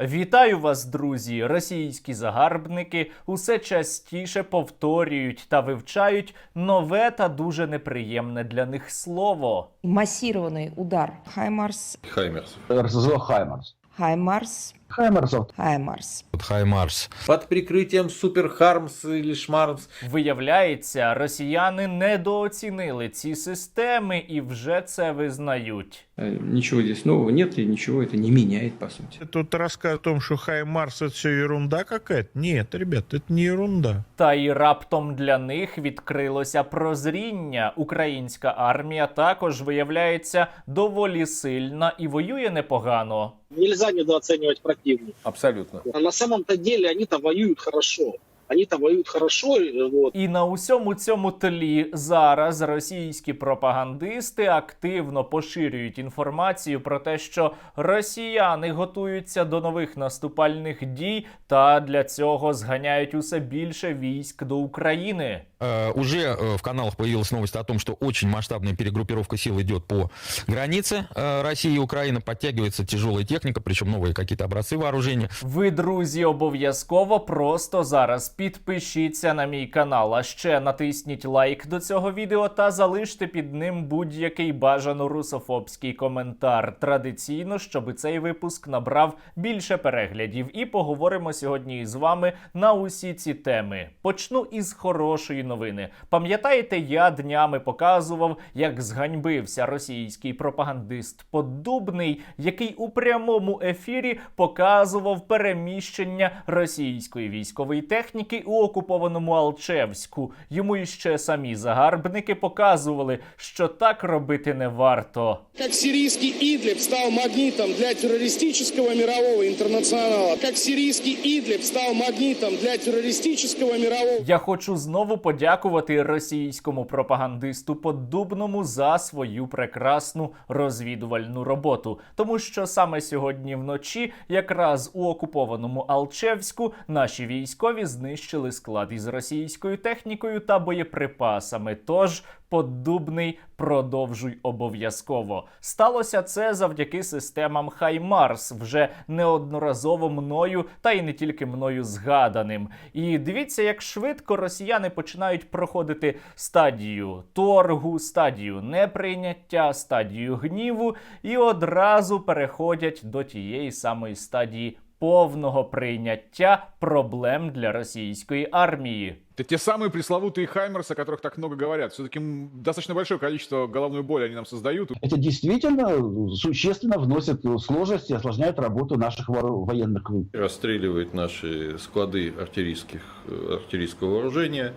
Вітаю вас, друзі! Російські загарбники усе частіше повторюють та вивчають нове та дуже неприємне для них слово. Масірований удар Хаймарс, Хаймерс. РСЗО «Хаймарс». Хаймарс, «Хаймарсов» Хаймарс. Хай Марс. Под прикрытием Суперхармс или Шмармс. Виявляється, росіяни недооцінили ці системи і вже це визнають. Э, Ничего здесь нового нет и ничего это не меняет, по сути. Тут рассказ о том, что Хай Марс это все ерунда какая-то. Нет, ребят, это не ерунда. Та й раптом для них відкрилося прозріння. Українська армія також виявляється доволі сильна і воює непогано. Нельзя недооценивать противника. Абсолютно. А на самом-то деле они-то воюют хорошо Они-то воюют хорошо, э, вот. І на усьому цьому тлі зараз російські пропагандисти активно поширюють інформацію про те, що росіяни готуються до нових наступальних дій та для цього зганяють усе більше військ до України. Э, Уже э, в каналах появилась новость о том, что очень масштабная перегруппировка сил идет по границе э, России и Украины. Подтягивается тяжелая техника, причем новые какие-то образцы вооружения. Ви, друзі, обов'язково просто зараз підпишіться на мій канал, а ще натисніть лайк до цього відео та залиште під ним будь-який бажано русофобський коментар. Традиційно, щоб цей випуск набрав більше переглядів. І поговоримо сьогодні із вами на усі ці теми. Почну із хорошої новини. Пам'ятаєте, я днями показував, як зганьбився російський пропагандист Поддубний, який у прямому ефірі показував переміщення російської військової техніки у окупованому Алчевську. Йому іще самі загарбники показували, що так робити не варто. Как сирийский Идлиб стал магнитом для террористического мирового интернационала. Как сирийский Идлиб стал магнитом для террористического мирового Я хочу знову подякувати російському пропагандисту Поддубному за свою прекрасну розвідувальну роботу, тому що саме сьогодні вночі, якраз у окупованому Алчевську, наші військові знищили склад із російською технікою та боєприпасами. Тож Поддубний продовжуй обов'язково. Сталося це завдяки системам Хаймарс, вже неодноразово мною, та й не тільки мною згаданим. І дивіться, як швидко росіяни починають проходити стадію торгу, стадію неприйняття, стадію гніву, і одразу переходять до тієї самої стадії Повного прийняття проблем для російської армії. Это те самые пресловутые Хаймерсы, о которых так много говорят. Все-таки достаточно большое количество головной боли они нам создают. Это действительно существенно вносит сложности и осложняет работу наших воору- военных. Расстреливает наши склады артиллерийских, э, артиллерийского вооружения,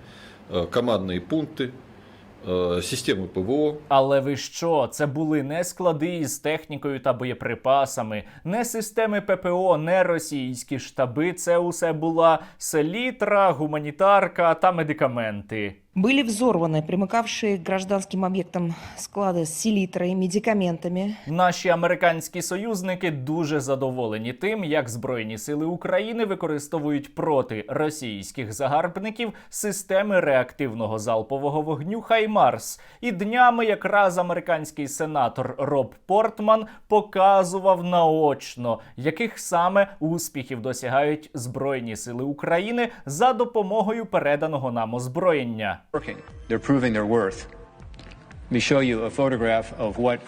э, командные пункты, э, системы ПВО. Але ви що? Це були не склади із технікою та боєприпасами, не системи ППО, не російські штаби. Це усе була селітра, гуманітарка та медикаменти. Были взорваны примыкавшие к гражданским объектам склады с селитрой, медикаментами. Наші американські союзники дуже задоволені тим, як Збройні сили України використовують проти російських загарбників системи реактивного залпового вогню Хаймарс. І днями якраз американський сенатор Роб Портман показував наочно, яких саме успіхів досягають Збройні сили України за допомогою переданого нам озброєння. Working. They're proving their worth. Let me show you a photograph of what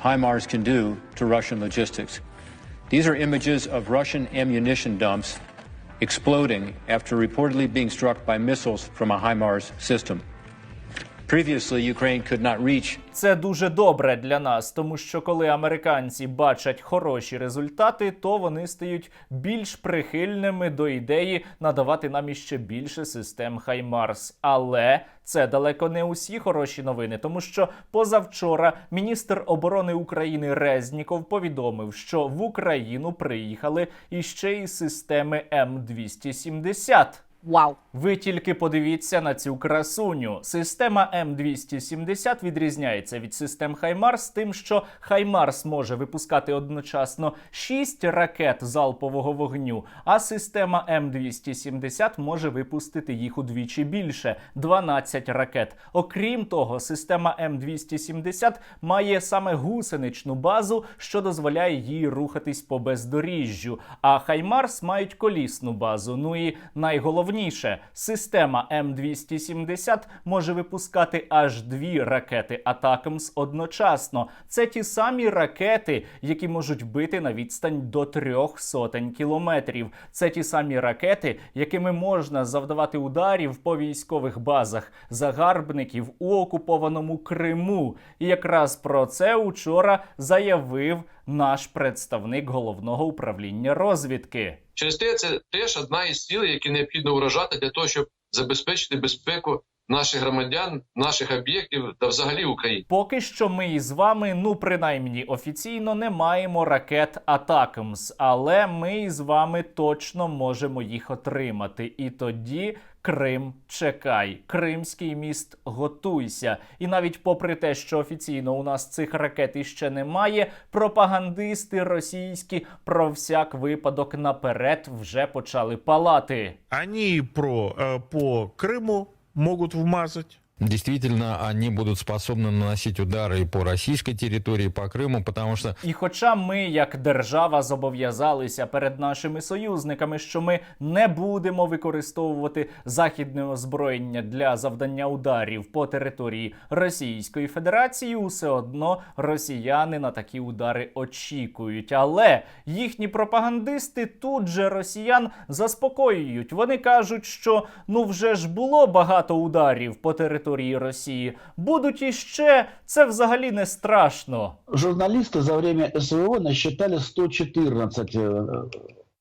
HIMARS can do to Russian logistics. These are images of Russian ammunition dumps exploding after reportedly being struck by missiles from a HIMARS system. Previously, Ukraine could Це дуже добре для нас, тому що коли американці бачать хороші результати, то вони стають більш прихильними до ідеї надавати нам іще більше систем Хаймарс. Але це далеко не усі хороші новини, тому що позавчора міністр оборони України Резніков повідомив, що в Україну приїхали іще й системи М270. Вау! Ви тільки подивіться на цю красуню. Система М270 відрізняється від систем Хаймарс тим, що Хаймарс може випускати одночасно 6 ракет залпового вогню, а система М270 може випустити їх удвічі більше 12 ракет. Окрім того, система М270 має саме гусеничну базу, що дозволяє їй рухатись по бездоріжжю. А Хаймарс мають колісну базу. Ну і найголовніше, система М270 може випускати аж дві ракети Атакамс одночасно. Це ті самі ракети, які можуть бити на відстань до трьох сотень кілометрів. Це ті самі ракети, якими можна завдавати ударів по військових базах загарбників у окупованому Криму. І якраз про це учора заявив наш представник головного управління розвідки. Через те, це теж одна із цілей, які необхідно вражати для того, щоб забезпечити безпеку наших громадян, наших об'єктів та взагалі України. Поки що ми із вами, ну принаймні офіційно, не маємо ракет Атакамс, але ми із вами точно можемо їх отримати. І тоді. Крим чекай, Кримський міст готуйся. І навіть попри те, що офіційно у нас цих ракет іще немає, пропагандисти російські про всяк випадок наперед вже почали палати. Они про э, по Крыму могут вмазать Действительно, они будут способны наносить удары и по российской территории, и по Крыму, потому что І хоча ми, як держава, зобов'язалися перед нашими союзниками, що ми не будемо використовувати західне озброєння для завдання ударів по території Російської Федерації, усе одно росіяни на такі удари очікують. Але їхні пропагандисти тут же росіян заспокоюють. Вони кажуть, що ну вже ж було багато ударів по території Росії. Будуть іще, це взагалі не страшно. Журналісти за время СВО насчитали 114 э,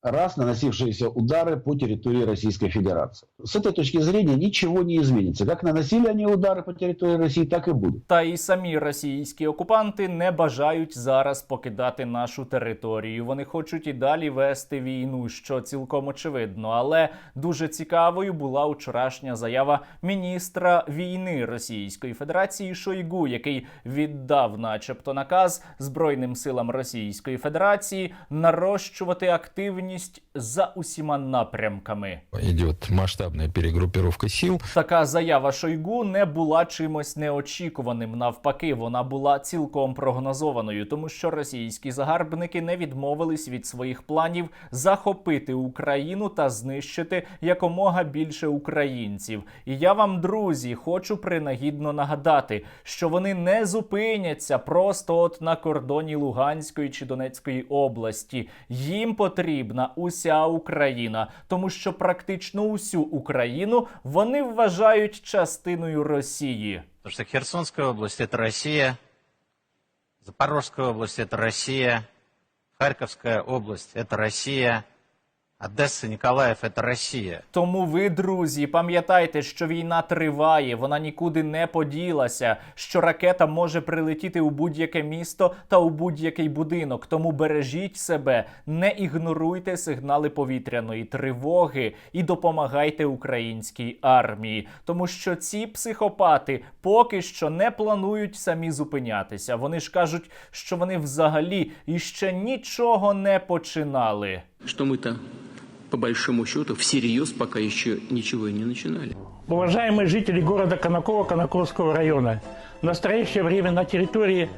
раз наносившиеся удары по территории Российской Федерации. С этой точки зрения ничего не изменится. Как наносили они удары по территории России, так и будет. Та і самі російські окупанти не бажають зараз покидати нашу територію. Вони хочуть і далі вести війну, що цілком очевидно. Але дуже цікавою була вчорашня заява міністра війни Російської Федерації Шойгу, який віддав, начебто, наказ Збройним силам Російської Федерації нарощувати активність за усіма напрямками. идет масштабная перегруппировка сил. Така заява Шойгу не була чимось неочікуваним. Навпаки, вона була цілком прогнозованою, тому що російські загарбники не відмовились від своїх планів захопити Україну та знищити якомога більше українців. І я вам, друзі, хочу принагідно нагадати, що вони не зупиняться просто от на кордоні Луганської чи Донецької області. Їм потрібна уся Україна, тому що практично усю Україну вони вважають частиною Росії. Потому что Херсонская область – это Россия, Запорожская область – это Россия, Харьковская область – это Россия, Одесса, Николаев – это Россия. Тому ви, друзі, пам'ятайте, що війна триває, вона нікуди не поділася, що ракета може прилетіти у будь-яке місто та у будь-який будинок. Тому бережіть себе, не ігноруйте сигнали повітряної тривоги і допомагайте українській армії, тому що ці психопати поки що не планують самі зупинятися. Вони ж кажуть, що вони взагалі іще нічого не починали. Что мы-то, по большому счету, всерьез пока еще ничего и не начинали. Уважаемые жители города Конаково Конаковского района, в настоящее время на территории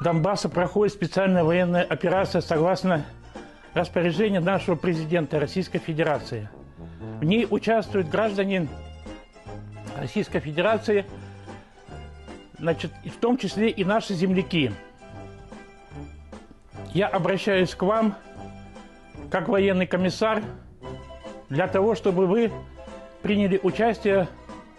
Донбасса проходит специальная военная операция согласно распоряжению нашего президента Российской Федерации. В ней участвуют граждане Российской Федерации, значит, в том числе и наши земляки. Я обращаюсь к вам, как военный комиссар, для того, чтобы вы приняли участие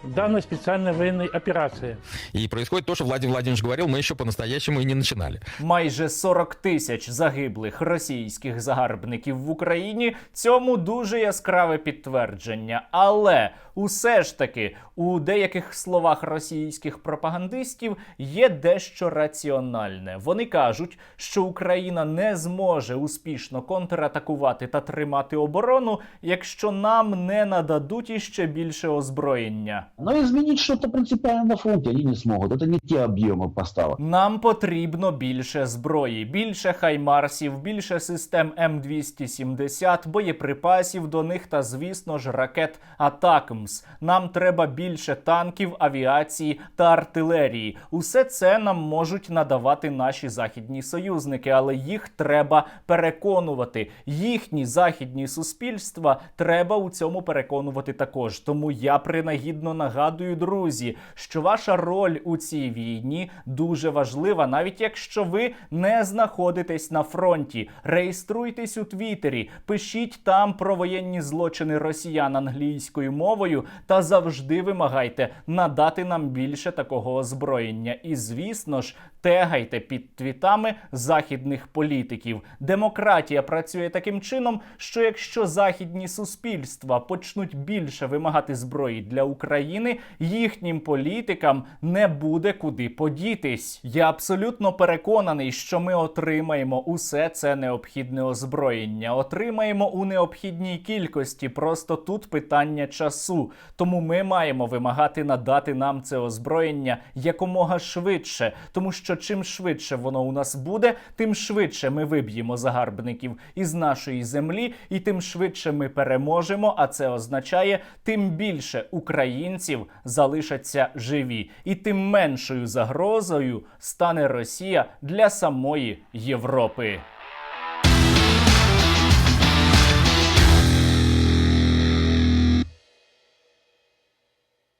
данной специальной военной операции. И происходит то, что Владимир Владимирович говорил, мы еще по-настоящему и не начинали. Майже 40 тисяч загиблих російських загарбників в Україні цьому дуже яскраве підтвердження. Але усе ж таки у деяких словах російських пропагандистів є дещо раціональне. Вони кажуть, що Україна не зможе успішно контратакувати та тримати оборону, якщо нам не нададуть іще більше озброєння. Но изменить что-то принципиально на фронте они не смогут. Это не те объемы поставок. Нам потрібно більше зброї, більше хаймарсів, більше систем М270, боєприпасів до них та, звісно ж, ракет Атакмс. Нам треба більше танків, авіації та артилерії. Усе це нам можуть надавати наші західні союзники, але їх треба переконувати. Їхні західні суспільства треба у цьому переконувати також. Тому я принагідно нагадую, друзі, що ваша роль у цій війні дуже важлива, навіть якщо ви не знаходитесь на фронті. Реєструйтесь у Твіттері, пишіть там про воєнні злочини росіян англійською мовою та завжди вимагайте надати нам більше такого озброєння. І звісно ж, тегайте під твітами західних політиків. Демократія працює таким чином, що якщо західні суспільства почнуть більше вимагати зброї для України, їхнім політикам не буде куди подітись. Я абсолютно переконаний, що ми отримаємо усе це необхідне озброєння, отримаємо у необхідній кількості. Просто тут питання часу. Тому ми маємо вимагати надати нам це озброєння якомога швидше, тому що чим швидше воно у нас буде, тим швидше ми виб'ємо загарбників із нашої землі, і тим швидше ми переможемо. А це означає, тим більше українців залишаться живі, і тим меншою загрозою стане Росія для самої Європи.